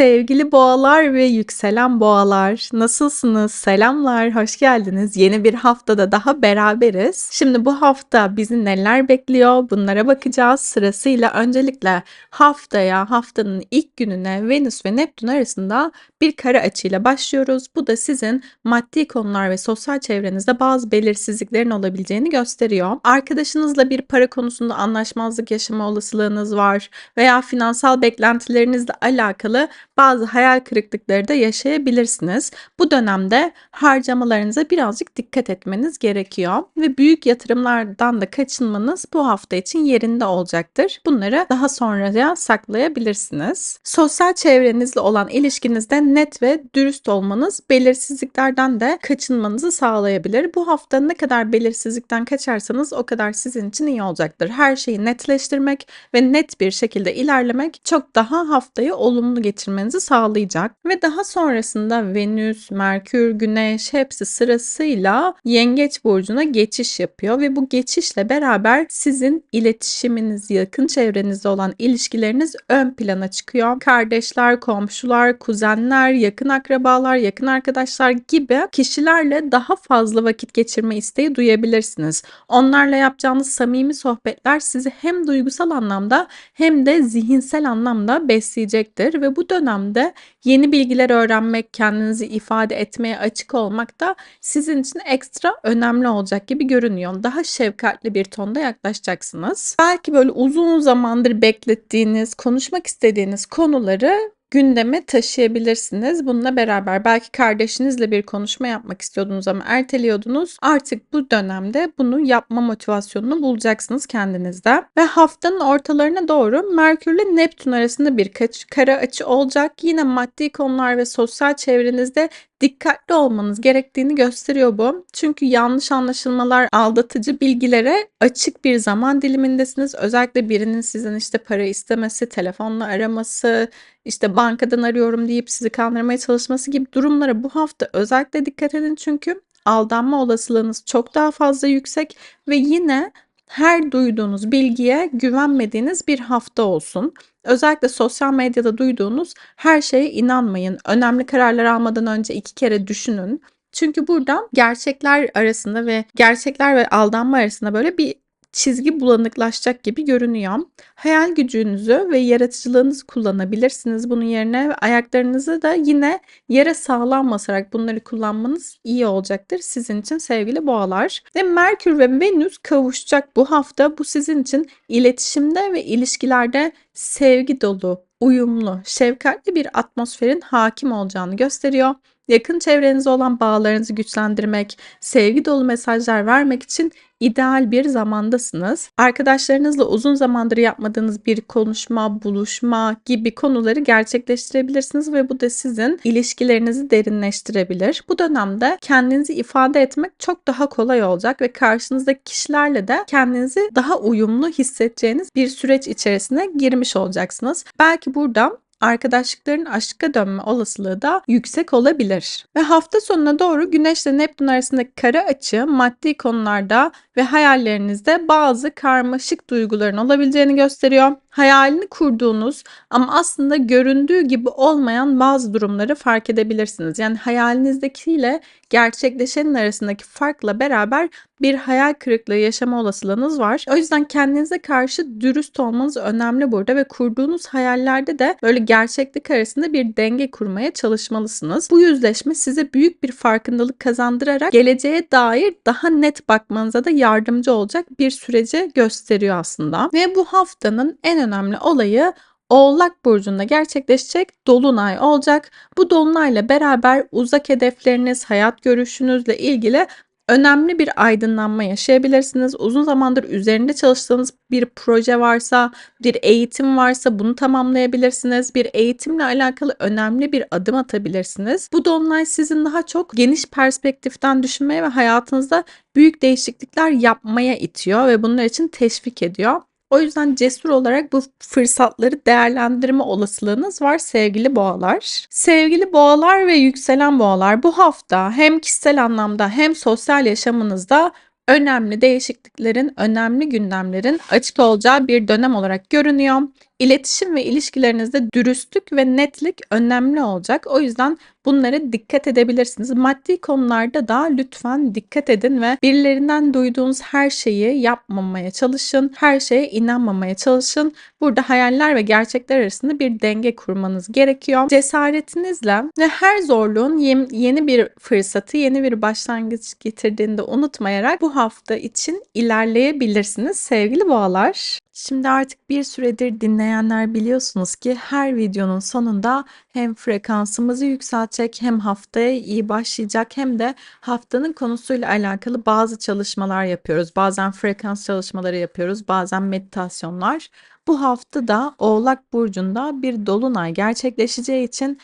Sevgili boğalar ve yükselen boğalar, nasılsınız? Selamlar, hoş geldiniz. Yeni bir haftada daha beraberiz. Şimdi bu hafta bizi neler bekliyor? Bunlara bakacağız. Sırasıyla öncelikle haftaya, haftanın ilk gününe Venüs ve Neptün arasında bir kare açıyla başlıyoruz. Bu da sizin maddi konular ve sosyal çevrenizde bazı belirsizliklerin olabileceğini gösteriyor. Arkadaşınızla bir para konusunda anlaşmazlık yaşama olasılığınız var veya finansal beklentilerinizle alakalı bazı hayal kırıklıkları da yaşayabilirsiniz. Bu dönemde harcamalarınıza birazcık dikkat etmeniz gerekiyor ve büyük yatırımlardan da kaçınmanız bu hafta için yerinde olacaktır. Bunları daha sonraya saklayabilirsiniz. Sosyal çevrenizle olan ilişkinizde net ve dürüst olmanız belirsizliklerden de kaçınmanızı sağlayabilir. Bu hafta ne kadar belirsizlikten kaçarsanız o kadar sizin için iyi olacaktır. Her şeyi netleştirmek ve net bir şekilde ilerlemek çok daha haftayı olumlu geçirmenizi sağlayacak. Ve daha sonrasında Venüs, Merkür, Güneş hepsi sırasıyla Yengeç burcuna geçiş yapıyor ve bu geçişle beraber sizin iletişiminiz, yakın çevrenizde olan ilişkileriniz ön plana çıkıyor. Kardeşler, komşular, kuzenler, yakın akrabalar, yakın arkadaşlar gibi kişilerle daha fazla vakit geçirme isteği duyabilirsiniz. Onlarla yapacağınız samimi sohbetler sizi hem duygusal anlamda hem de zihinsel anlamda besleyecektir ve bu dönemde yeni bilgiler öğrenmek, kendinizi ifade etmeye açık olmak da sizin için ekstra önemli olacak gibi görünüyor. Daha şefkatli bir tonda yaklaşacaksınız. Belki böyle uzun zamandır beklettiğiniz, konuşmak istediğiniz konuları gündeme taşıyabilirsiniz. Bununla beraber belki kardeşinizle bir konuşma yapmak istiyordunuz ama erteliyordunuz. Artık bu dönemde bunu yapma motivasyonunu bulacaksınız kendinizde. Ve haftanın ortalarına doğru Merkür ile Neptün arasında birkaç kara açı olacak. Yine maddi konular ve sosyal çevrenizde dikkatli olmanız gerektiğini gösteriyor bu. Çünkü yanlış anlaşılmalar, aldatıcı bilgilere açık bir zaman dilimindesiniz. Özellikle birinin sizin işte para istemesi, telefonla araması, işte bankadan arıyorum deyip sizi kandırmaya çalışması gibi durumlara bu hafta özellikle dikkat edin çünkü aldanma olasılığınız çok daha fazla yüksek ve yine her duyduğunuz bilgiye güvenmediğiniz bir hafta olsun. Özellikle sosyal medyada duyduğunuz her şeye inanmayın. Önemli kararlar almadan önce iki kere düşünün. Çünkü burada gerçekler arasında ve gerçekler ve aldanma arasında böyle bir çizgi bulanıklaşacak gibi görünüyor. Hayal gücünüzü ve yaratıcılığınızı kullanabilirsiniz bunun yerine ayaklarınızı da yine yere sağlam basarak bunları kullanmanız iyi olacaktır sizin için sevgili boğalar. Ve Merkür ve Venüs kavuşacak bu hafta. Bu sizin için iletişimde ve ilişkilerde sevgi dolu, uyumlu, şefkatli bir atmosferin hakim olacağını gösteriyor. Yakın çevrenizde olan bağlarınızı güçlendirmek, sevgi dolu mesajlar vermek için ideal bir zamandasınız. Arkadaşlarınızla uzun zamandır yapmadığınız bir konuşma, buluşma gibi konuları gerçekleştirebilirsiniz ve bu da sizin ilişkilerinizi derinleştirebilir. Bu dönemde kendinizi ifade etmek çok daha kolay olacak ve karşınızdaki kişilerle de kendinizi daha uyumlu hissedeceğiniz bir süreç içerisine girmiş olacaksınız. Belki burada arkadaşlıkların aşka dönme olasılığı da yüksek olabilir. Ve hafta sonuna doğru Güneş ile Neptün arasındaki kara açı maddi konularda ve hayallerinizde bazı karmaşık duyguların olabileceğini gösteriyor. Hayalini kurduğunuz ama aslında göründüğü gibi olmayan bazı durumları fark edebilirsiniz. Yani hayalinizdekiyle gerçekleşenin arasındaki farkla beraber bir hayal kırıklığı yaşama olasılığınız var. O yüzden kendinize karşı dürüst olmanız önemli burada ve kurduğunuz hayallerde de böyle gerçeklik arasında bir denge kurmaya çalışmalısınız. Bu yüzleşme size büyük bir farkındalık kazandırarak geleceğe dair daha net bakmanıza da yardımcı olacak bir süreci gösteriyor aslında. Ve bu haftanın en önemli olayı Oğlak burcunda gerçekleşecek dolunay olacak. Bu dolunayla beraber uzak hedefleriniz, hayat görüşünüzle ilgili önemli bir aydınlanma yaşayabilirsiniz. Uzun zamandır üzerinde çalıştığınız bir proje varsa, bir eğitim varsa bunu tamamlayabilirsiniz. Bir eğitimle alakalı önemli bir adım atabilirsiniz. Bu dolunay sizin daha çok geniş perspektiften düşünmeye ve hayatınızda büyük değişiklikler yapmaya itiyor ve bunlar için teşvik ediyor. O yüzden cesur olarak bu fırsatları değerlendirme olasılığınız var sevgili boğalar. Sevgili boğalar ve yükselen boğalar bu hafta hem kişisel anlamda hem sosyal yaşamınızda önemli değişikliklerin, önemli gündemlerin açık olacağı bir dönem olarak görünüyor. İletişim ve ilişkilerinizde dürüstlük ve netlik önemli olacak. O yüzden bunlara dikkat edebilirsiniz. Maddi konularda da lütfen dikkat edin ve birilerinden duyduğunuz her şeyi yapmamaya çalışın. Her şeye inanmamaya çalışın. Burada hayaller ve gerçekler arasında bir denge kurmanız gerekiyor. Cesaretinizle ve her zorluğun yeni bir fırsatı, yeni bir başlangıç getirdiğini de unutmayarak bu hafta için ilerleyebilirsiniz sevgili boğalar. Şimdi artık bir süredir dinleyenler biliyorsunuz ki her videonun sonunda hem frekansımızı yükseltecek hem haftaya iyi başlayacak hem de haftanın konusuyla alakalı bazı çalışmalar yapıyoruz. Bazen frekans çalışmaları yapıyoruz, bazen meditasyonlar. Bu hafta da Oğlak Burcu'nda bir dolunay gerçekleşeceği için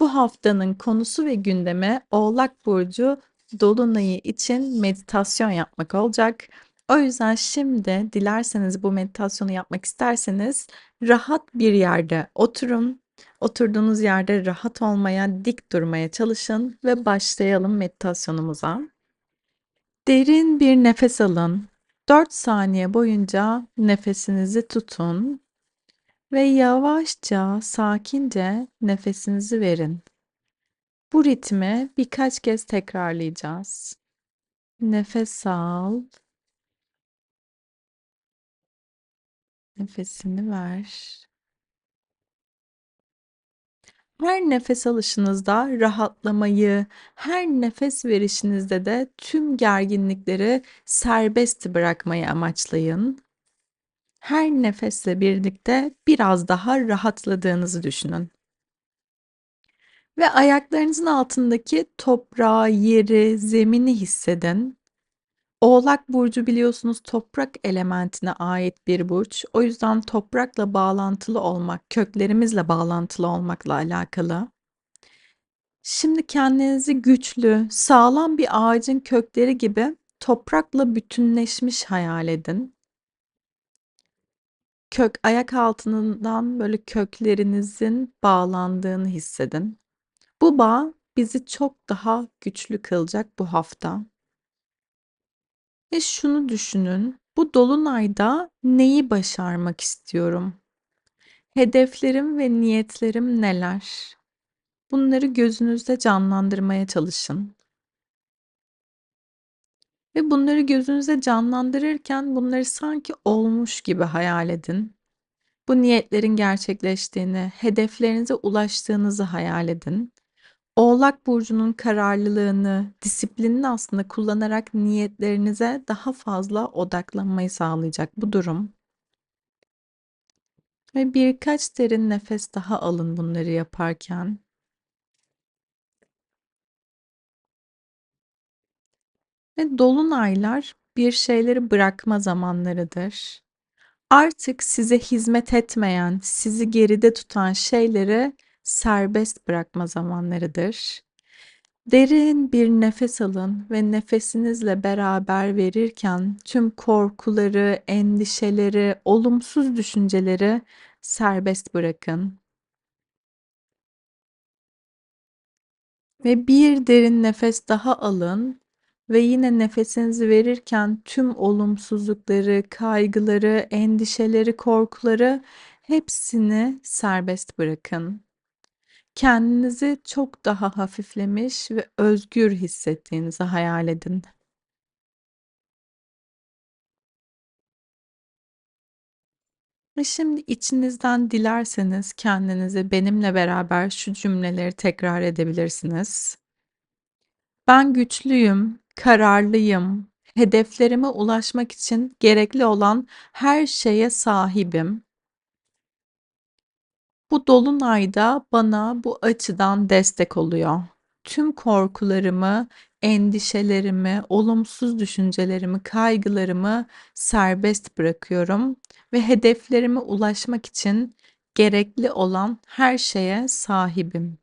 bu haftanın konusu ve gündemi Oğlak Burcu dolunayı için meditasyon yapmak olacak. O yüzden şimdi dilerseniz bu meditasyonu yapmak isterseniz rahat bir yerde oturun. Oturduğunuz yerde rahat olmaya, dik durmaya çalışın ve başlayalım meditasyonumuza. Derin bir nefes alın. 4 saniye boyunca nefesinizi tutun ve yavaşça, sakince nefesinizi verin. Bu ritmi birkaç kez tekrarlayacağız. Nefes al. Nefesini ver. Her nefes alışınızda rahatlamayı, her nefes verişinizde de tüm gerginlikleri serbest bırakmayı amaçlayın. Her nefesle birlikte biraz daha rahatladığınızı düşünün. Ve ayaklarınızın altındaki toprağı, yeri, zemini hissedin. Oğlak burcu biliyorsunuz toprak elementine ait bir burç. O yüzden toprakla bağlantılı olmak, köklerimizle bağlantılı olmakla alakalı. Şimdi kendinizi güçlü, sağlam bir ağacın kökleri gibi toprakla bütünleşmiş hayal edin. Kök ayak altından böyle köklerinizin bağlandığını hissedin. Bu bağ bizi çok daha güçlü kılacak bu hafta. Ve şunu düşünün, bu dolunayda neyi başarmak istiyorum? Hedeflerim ve niyetlerim neler? Bunları gözünüzde canlandırmaya çalışın. Ve bunları gözünüzde canlandırırken bunları sanki olmuş gibi hayal edin. Bu niyetlerin gerçekleştiğini, hedeflerinize ulaştığınızı hayal edin. Oğlak burcunun kararlılığını, disiplinini aslında kullanarak niyetlerinize daha fazla odaklanmayı sağlayacak bu durum. Ve birkaç derin nefes daha alın bunları yaparken. Ve dolunaylar bir şeyleri bırakma zamanlarıdır. Artık size hizmet etmeyen, sizi geride tutan şeyleri serbest bırakma zamanlarıdır. Derin bir nefes alın ve nefesinizle beraber verirken tüm korkuları, endişeleri, olumsuz düşünceleri serbest bırakın. Ve bir derin nefes daha alın ve yine nefesinizi verirken tüm olumsuzlukları, kaygıları, endişeleri, korkuları hepsini serbest bırakın. Kendinizi çok daha hafiflemiş ve özgür hissettiğinizi hayal edin. Ve şimdi içinizden dilerseniz kendinize benimle beraber şu cümleleri tekrar edebilirsiniz. Ben güçlüyüm, kararlıyım, hedeflerime ulaşmak için gerekli olan her şeye sahibim. Bu dolunayda bana bu açıdan destek oluyor. Tüm korkularımı, endişelerimi, olumsuz düşüncelerimi, kaygılarımı serbest bırakıyorum ve hedeflerime ulaşmak için gerekli olan her şeye sahibim.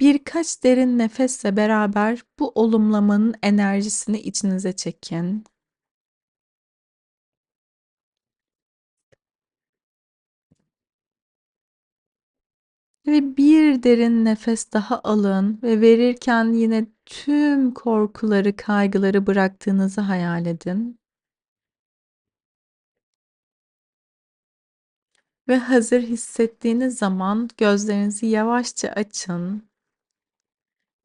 Birkaç derin nefesle beraber bu olumlamanın enerjisini içinize çekin. Ve bir derin nefes daha alın ve verirken yine tüm korkuları, kaygıları bıraktığınızı hayal edin. Ve hazır hissettiğiniz zaman gözlerinizi yavaşça açın.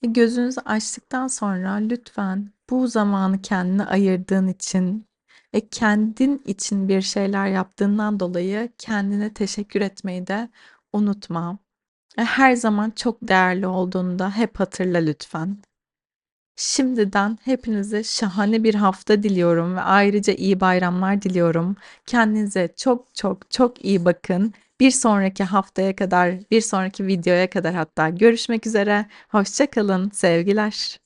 Gözünüzü açtıktan sonra lütfen bu zamanı kendine ayırdığın için ve kendin için bir şeyler yaptığından dolayı kendine teşekkür etmeyi de unutma. E, Her zaman çok değerli olduğunu da hep hatırla lütfen. Şimdiden hepinize şahane bir hafta diliyorum ve ayrıca iyi bayramlar diliyorum. Kendinize çok çok çok iyi bakın. Bir sonraki haftaya kadar, bir sonraki videoya kadar hatta görüşmek üzere. Hoşça kalın, sevgiler.